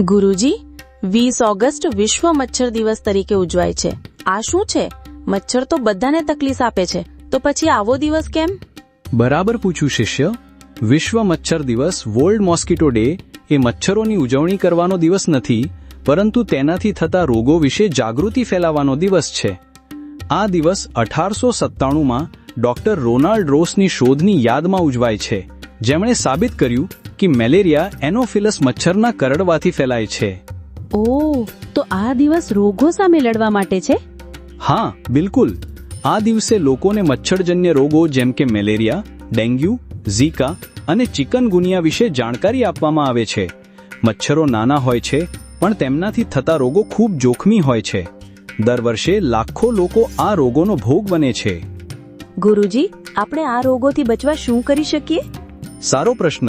ગુરુજી, વીસ ઓગસ્ટ વિશ્વ મચ્છર દિવસ તરીકે ઉજવાય છે. આ શું છે? મચ્છર તો બધાને તકલીફ આપે છે. તો પછી આવો દિવસ કેમ? બરાબર પૂછ્યું શિષ્ય, વિશ્વ મચ્છર દિવસ વર્લ્ડ મોસ્કિટો ડે એ મચ્છરોની ઉજવણી કરવાનો દિવસ નથી, પરંતુ તેનાથી થતા રોગો વિશે જાગૃતિ ફેલાવવાનો દિવસ છે. આ દિવસ અઢારસો સત્તાણુંમાં ડોક્ટર રોનાલ્ડ રોસની શોધની યાદમાં ઉજવાય છે. જેમણે સાબિત કર્યું કે મેલેરિયા એનોફિલસ મચ્છરના કરડવાથી ફેલાય છે. ઓ તો આ દિવસ રોગો સામે લડવા માટે છે? હા બિલકુલ. આ દિવસે લોકોને મચ્છરજન્ય રોગો જેમ કે મેલેરિયા ડેન્ગ્યુ ઝીકા અને ચિકનગુનિયા વિશે જાણકારી આપવામાં આવે છે. મચ્છરો નાના હોય છે પણ તેમનાથી થતા રોગો ખૂબ જોખમી હોય છે. દર વર્ષે લાખો લોકો આ રોગોનો ભોગ બને છે. ગુરુજી આપણે આ રોગોથી બચવા શું કરી શકીએ? સારો પ્રશ્ન.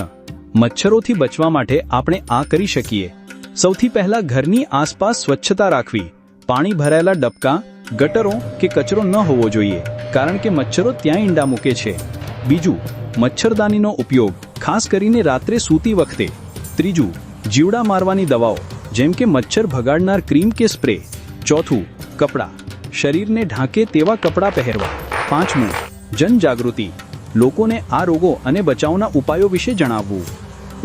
મચ્છરોથી બચવા માટે આપણે આ કરી શકીએ. સૌથી પહેલા ઘરની આસપાસ સ્વચ્છતા રાખવી. પાણી ભરાયેલા ડબકા, ગટરો કે કચરો ન હોવો જોઈએ, કારણ કે મચ્છરો ત્યાં ઈંડા મૂકે છે. બીજું, મચ્છરદાનીનો ઉપયોગ, ખાસ કરીને રાત્રે સૂતી વખતે. ત્રીજું, જીવડા મારવાની દવાઓ, જેમ કે મચ્છર ભગાડનાર ક્રીમ કે સ્પ્રે. ચોથું, કપડાં. શરીરને ઢાંકે તેવા કપડાં પહેરવા. પાંચમું, જનજાગૃતિ. લોકોને આ રોગો અને બચાવના ઉપાયો વિશે જણાવવું.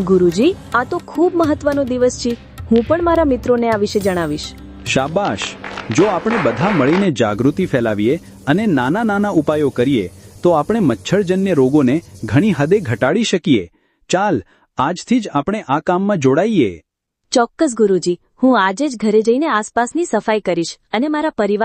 ગુરુજી આ તો ખૂબ મહત્વનો દિવસ છે. હું પણ મારા મિત્રોને આ વિશે જણાવીશ. શાબાશ! જો આપણે બધા મળીને જાગૃતિ ફેલાવીએ અને નાના નાના ઉપાયો કરીએ તો આપણે મચ્છરજન્ય રોગોને ઘણી હદે ઘટાડી શકીએ. ચાલ આજથી જ આપણે આ કામમાં જોડાઈએ. ચોક્કસ ગુરુજી હું આજે જ ઘરે જઈને આસપાસની સફાઈ કરીશ અને મારા પરિવાર